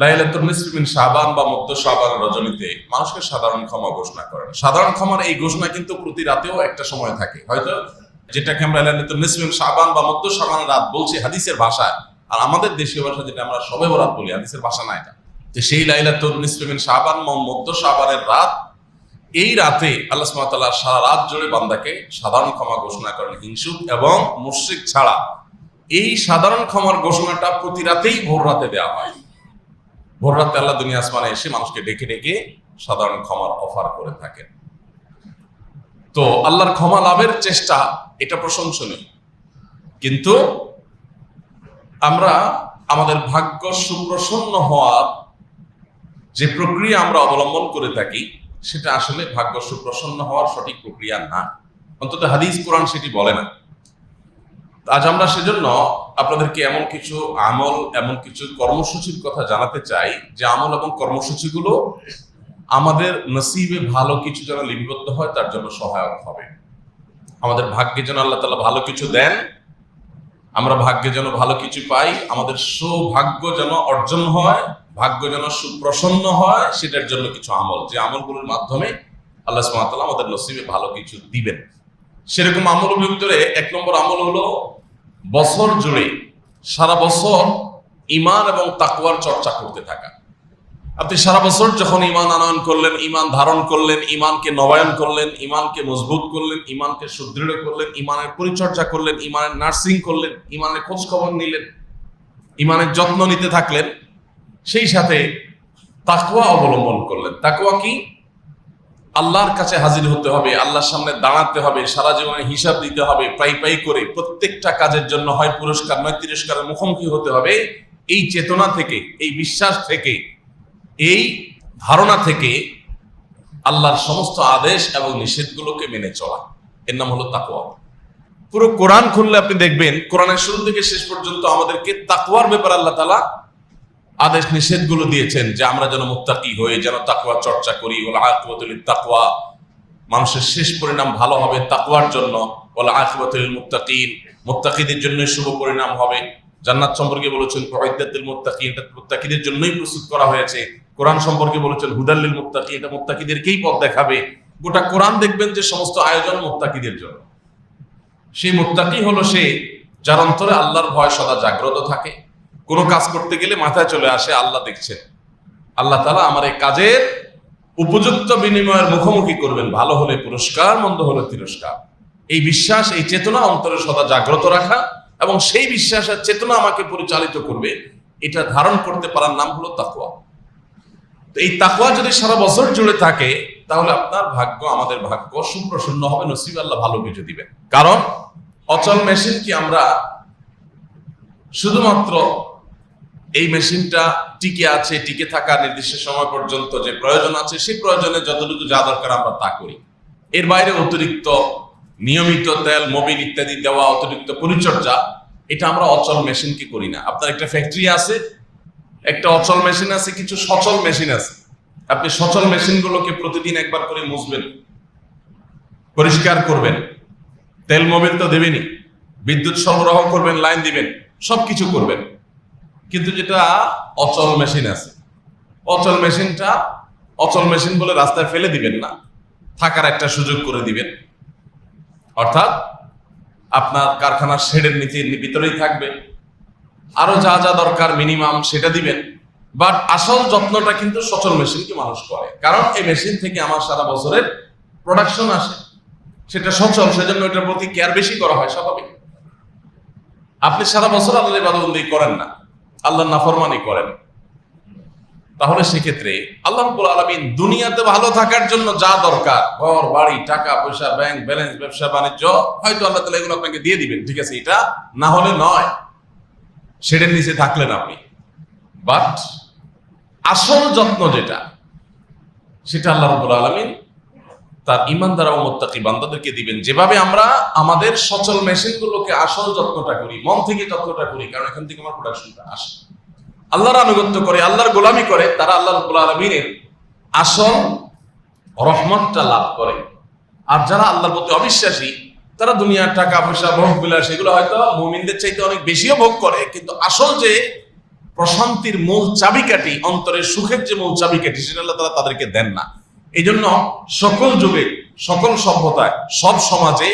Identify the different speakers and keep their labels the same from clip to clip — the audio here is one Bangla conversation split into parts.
Speaker 1: লাইলাতুল নিসফি মিন শাবান বা মধ্য শাবান রজনীতে মানুষকে সাধারণ ক্ষমা ঘোষণা করেন। সাধারণ ক্ষমার এই ঘোষণা কিন্তু প্রতি রাতেও একটা সময় থাকে, হয়তো? যেটাকে আমরা লাইলাতুল নিসফি শাবান বা মধ্য শাবান রাত বলছি হাদিসের ভাষায় আর আমাদের দেশীয় ভাষা যেটা আমরা সবে বরাত বলি, হাদিসের ভাষা না এটা। যে সেই লাইলাতুল নিসফি মিন শাবান বা মধ্য শাবানের রাত, এই রাতে আল্লাহ তাআলা সারা রাত জুড়ে বান্দাকে সাধারণ ক্ষমা ঘোষণা করেন, হিংসুক এবং মুশরিক ছাড়া। এই সাধারণ ক্ষমার ঘোষণাটা প্রতি রাতেই ভোর রাতে দেওয়া হয়। ভোর রাতে আল্লাহ দুনিয়া আসমানে এসে মানুষকে ডেকে ডেকে সাধারণ ক্ষমার অফার করে থাকেন। তো আল্লাহর ক্ষমা লাভের চেষ্টা, এটা প্রশংসনীয়। কিন্তু আমরা আমাদের ভাগ্য সুপ্রসন্ন হওয়ার যে প্রক্রিয়া আমরা অবলম্বন করে থাকি, সেটা আসলে ভাগ্য সুপ্রসন্ন হওয়ার সঠিক প্রক্রিয়া না। অন্তত হাদিস, কোরআন সেটি বলে না। আজ আমরা সেজন্য আপনাদেরকে এমন কিছু আমল, এমন কিছু কর্মসূচির কথা জানাতে চাই, যে আমল এবং কর্মসূচিগুলো আমাদের নসিবে ভালো কিছু যেন লিপিবদ্ধ হয়, তার জন্য সহায়ক হবে। আমাদের ভাগ্যে যেন আল্লাহ তালা ভালো কিছু দেন, আমরা ভাগ্যে যেন ভালো কিছু পাই, আমাদের সৌভাগ্য যেন অর্জন হয়, ভাগ্য যেন সুপ্রসন্ন হয়, সেটার জন্য কিছু আমল। যে আমলগুলোর মাধ্যমে আল্লাহ সুবহানাহু আমাদের নসিবে ভালো কিছু দিবেন। সেরকম আমলের ভিতরে এক নম্বর আমল হলো বছর জুড়ে সারা বছর ইমান এবং তাকুয়ার চর্চা করতে থাকা। আপনি সারা বছর যখন ইমান আনয়ন করলেন ইমান ধারণ করলেন ইমানকে নবায়ন করলেন ইমানকে মজবুত করলেন ইমানকে সুদৃঢ় করলেন ইমানের পরিচর্যা করলেন ইমানের নার্সিং করলেন ইমানের খোঁজ খবর নিলেন ইমানের যত্ন নিতে থাকলেন, সেই সাথে তাকুয়া অবলম্বন করলেন। তাকুয়া কি? আল্লাহর কাছে হাজির হতে হবে, আল্লাহর সামনে দাঁড়াতে হবে, সারা জীবনে হিসাব দিতে হবে, পাই পাই করে প্রত্যেকটা কাজের জন্য হয় পুরস্কার, নয় তিরস্কারের মুখোমুখি হতে হবে। এই চেতনা থেকে, এই বিশ্বাস থেকে, এই ধারণা থেকে আল্লাহর সমস্ত আদেশ এবং নিষেধগুলোকে মেনে চলা। এর নাম হলো তাকুয়া পুরো কোরআন খুললে আপনি দেখবেন, কোরআনের শুরু থেকে শেষ পর্যন্ত আমাদেরকে তাকুয়ার ব্যাপারে আল্লাহ তালা আদেশ নিষেধগুলো দিয়েছেন যে আমরা যেন মুত্তাকি হয়ে যেন তাকুয়া চর্চা করি। ওলা আকিবাতুল তাকুয়া মানুষের শেষ পরিণাম ভালো হবে তাকুয়ার জন্য। ওলা আকিবাতুল মুত্তাকিন। মুত্তাকিদের জন্য শুভ পরিণাম হবে। জান্নাত সম্পর্কে বলেছেন প্রহিদাতুল মুত্তাকি এটা মুত্তাকিদের জন্যই প্রস্তুত করা হয়েছে। কোরআন সম্পর্কে বলেছেন হুদাল্লিল মুত্তাকি। এটা মুত্তাকিদেরকেই পথ দেখাবে। গোটা কোরআন দেখবেন যে সমস্ত আয়োজন মুত্তাকিদের জন্য। সেই মুত্তাকি হলো সে যার অন্তরে আল্লাহর ভয় সদা জাগ্রত থাকে। কোনো কাজ করতে গেলে মাথায় চলে আসে, আল্লাহ দেখছেন আল্লাহ তালা আমার এই কাজের উপযুক্ত বিনিময়ের মুখোমুখি করবেন। ভালো হলে পুরস্কার, মন্দ হলে তিরস্কার। এই বিশ্বাস, এই চেতনা অন্তরে সদা জাগ্রত রাখা এবং সেই বিশ্বাসের চেতনা আমাকে পরিচালিত করবে, এটা ধারণ করতে পারার নাম হলো তাকুয়া তো এই তাকুয়া যদি সারা বছর জুড়ে থাকে, তাহলে আপনার ভাগ্য, আমাদের ভাগ্য সুপ্রসন্ন হবে, নসিব আল্লাহ ভালো কিছু দিবেন। কারণ অচল মেশিন কি আমরা শুধুমাত্র এই মেশিনটা টিকে আছে, টিকে থাকা নির্দিষ্ট সময় পর্যন্ত যে প্রয়োজন আছে, সেই প্রয়োজনে যতটুকু যা দরকার আমরা তা করি। এর বাইরে অতিরিক্ত নিয়মিত তেল মোবিল ইত্যাদি দেওয়া, অতিরিক্ত পরিচর্যা, এটা আমরা অচল মেশিনকে করি না। আপনার একটা ফ্যাক্টরি আছে, একটা অচল মেশিন আছে, কিছু সচল মেশিন আছে। আপনি সচল মেশিনগুলোকে প্রতিদিন একবার করে মুছবেন, পরিষ্কার করবেন। তেল মোবিল তো দেবেনই। বিদ্যুৎ সরবরাহ করবেন, লাইন দিবেন, সবকিছু করবেন। কিন্তু যেটা অচল মেশিন আছে। অচল মেশিনটা, অচল মেশিন বলে রাস্তায় ফেলে দিবেন না, থাকার একটা সুযোগ করে দিবেন। অর্থাৎ আপনার কারখানার শেডের নিচে ভিতরেই থাকবে। আরও যা যা দরকার মিনিমাম সেটা দিবেন। বাট আসল যত্নটা কিন্তু সচল মেশিনকে মানুষ করে। কারণ এই মেশিন থেকে আমার সারা বছরের প্রোডাকশন আসে। সেটা সচল, সেজন্য এটার প্রতি কেয়ার বেশি করা হয়, স্বাভাবিক। আপনি সারা বছর আল্লাহ ইবাদতবন্দি করেন না। আল্লাহর নাফরমানি করেন। তাহলে সেক্ষেত্রে আল্লাহ আলামিন দুনিয়াতে ভালো থাকার জন্য যা দরকার, ঘর, বাড়ি, টাকা, পয়সা ব্যাংক ব্যালেন্স ব্যবসা, বাণিজ্য, হয়তো আল্লাহ তালা এগুলো আপনাকে দিয়ে দিবেন। ঠিক আছে, এটা না হলে নয়। সেটার নিচে থাকলেন আপনি। বাট আসল যত্ন যেটা, সেটা আল্লাহ রাব্বুল আলামিন তার ইমানদার ও মোত্তাকি বান্দাদেরকে দিবেন। যেভাবে আমরা আমাদের সচল মেশিনগুলোকে আসল যত্নটা করি, মন থেকে যত্নটা করি, কারণ এখান থেকে আমার প্রোডাকশনটা আসে। আল্লাহর আনুগত্য করে, আল্লাহর গোলামি করে, তারা আল্লাহ রাব্বুল আলামিনের আসল রহমতটা লাভ করে। আর যারা আল্লাহর প্রতি অবিশ্বাসী, তারা দুনিয়ার টাকা পয়সা, ভোগ বিলাস, এগুলো হয়তো মুমিনদের চাইতে অনেক বেশিও ভোগ করে, কিন্তু আসল যে প্রশান্তির মূল চাবিকাঠি, অন্তরের সুখের যে মূল চাবিকাঠি, সেটা আল্লাহ তাআলা তাদেরকে দেন না। এই জন্য সকল যুগে, সকল সভ্যতায়, সব সমাজে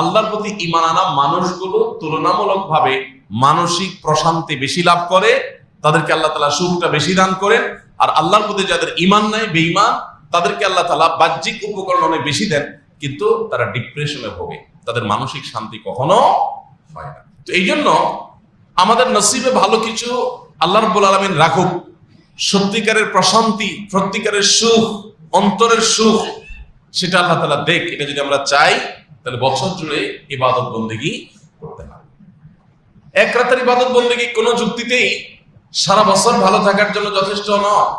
Speaker 1: আল্লাহর প্রতি ইমান আনা মানুষগুলো তুলনামূলকভাবে মানসিক প্রশান্তি বেশি লাভ করে, তাদেরকে আল্লাহ তালা সুখটা বেশি দান করেন, আর আল্লাহর প্রতি যাদের ইমান নাই, বেঈমান, তাদেরকে আল্লাহ তালা বাহ্যিক উপকরণ অনেক বেশি দেন, কিন্তু তারা ডিপ্রেশনে ভোগে। তাদের মানসিক শান্তি কখনো হয় না। তো এই জন্য আমাদের নসিবে ভালো কিছু আল্লাহ রব্বুল আলমিন রাখুক। সত্যিকারের প্রশান্তি, সত্যিকারের সুখ, অন্তরের সুখ, সেটা আল্লাহ তালা দেখ। এটা যদি আমরা চাই, তাহলে বছর জুড়ে ইবাদত বন্দেগি করতে হবে এক রাতের ইবাদত বন্দেগি কোনো যুক্তিতেই সারা বছর ভালো থাকার জন্য যথেষ্ট নয়।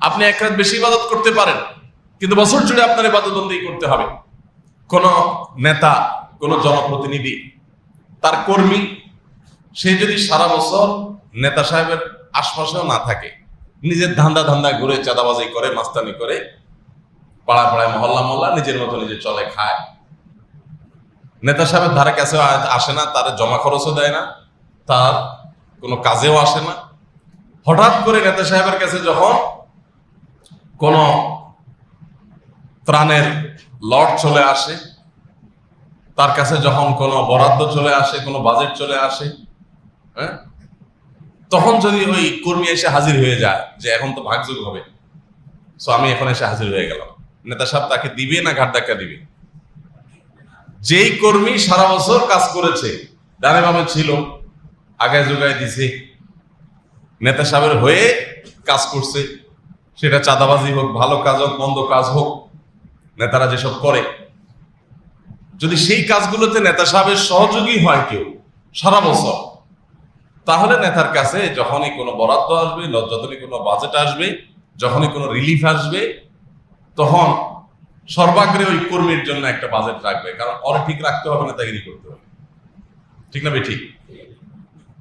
Speaker 1: আপনি এক রাত বেশি ইবাদত করতে পারেন, কিন্তু বছর জুড়ে আপনার ইবাদত বন্দেগি করতে হবে। কোন নেতা, কোন জনপ্রতিনিধি, তার কর্মী, সে যদি সারা বছর নেতা সাহেবের আশপাশেও না থাকে। নিজের ধান্দা ধান্দা ঘুরে চাঁদাবাজি করে, মাস্তানি করে পাড়া পাড়ায় মহল্লা মহল্লা নিজের মতো নিজে চলে খায়। নেতা সাহেবের ধারে কাছেও আ- আসে না, তার জমা খরচও দেয় না, তার কোনো কাজেও আসে না। হঠাৎ করে নেতা সাহেবের কাছে যখন কোনো ত্রাণের লট চলে আসে, তার কাছে যখন কোনো বরাদ্দ চলে আসে, কোনো বাজেট চলে আসে হ্যাঁ তখন যদি ওই কর্মী এসে হাজির হয়ে যায় যে এখন তো ভাগযোগ হবে। সো আমি এখন এসে হাজির হয়ে গেলাম। নেতা সাহেব তাকে দিবে না ঘাট ধাক্কা দিবে? যেই কর্মী সারা বছর কাজ করেছে, ডানে বামে ছিল আগায় যোগায় দিছে, নেতা সাহেবের হয়ে কাজ করছে, সেটা চাঁদাবাজি হোক, ভালো কাজ হোক, মন্দ কাজ হোক, নেতারা যেসব করে, যদি সেই কাজগুলোতে নেতা সাহেবের সহযোগী হয় কেউ, সারা বছর তাহলে নেতার কাছে যখনই কোনো বরাদ্দ আসবে যখনই কোনো বাজেট আসবে, যখনই কোনো রিলিফ আসবে, তখন সর্বাগ্রে ওই কর্মীর জন্য একটা বাজেট রাখবে। কারণ ওরা ঠিক রাখতে হবে, নেতাগিরি করতে হবে। ঠিক না ঠিক।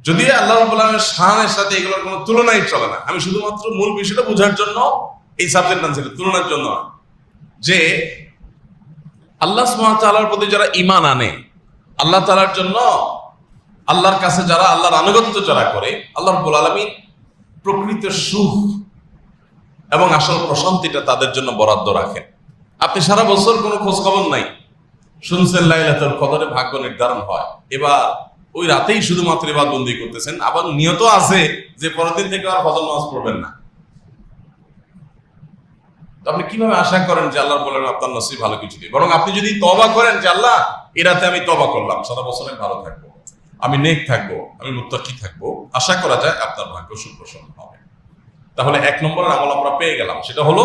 Speaker 1: যদি আল্লাহ রাব্বুল আলামিনের শানের সাথে এগুলোর কোনো তুলনাই চলে না। আমি শুধুমাত্র মূল বিষয়টা বোঝার জন্য এই সাবজেক্ট আনছি, তুলনার জন্য। যে আল্লাহ ওয়া প্রতি যারা ঈমান আনে, আল্লাহ তাআলার জন্য আল্লাহর কাছে যারা আল্লাহর আনুগত্য যারা করে, আল্লাহ রাব্বুল আলামিন প্রকৃত সুখ এবং আসল প্রশান্তিটা তাদের জন্য বরাদ্দ রাখেন। আপনি সারা বছর কোনো খোঁজ খবর নাই। শুনছেন লাইলাতুল কদরে ভাগ্য নির্ধারণ হয়। এবার ওই রাতেই শুধুমাত্র এবার বন্দি করতেছেন। আবার নিয়ত আছে যে পরের দিন থেকে আর ফজর নামাজ পড়বেন না। আপনি কীভাবে আশা করেন যে আল্লাহ বলেন, আপনার নসিব ভালো কিছু দিবে বরং আপনি যদি তবা করেন যে, আল্লাহ এ রাতে আমি তবা করলাম। সারা বছর ভালো থাকব। আমি নেক থাকব, আমি মুত্তাকি থাকব, আশা করা যায় আপনার ভাগ্য সুপ্রসন্ন হবে। তাহলে এক নম্বর আমল আমরা পেয়ে গেলাম, সেটা হলো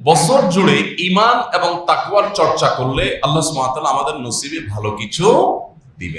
Speaker 1: বছর জুড়ে ইমান এবং তাকুয়ার চর্চা করলে আল্লাহ সুমাতাল আমাদের নসিবে ভালো কিছু দিবেন।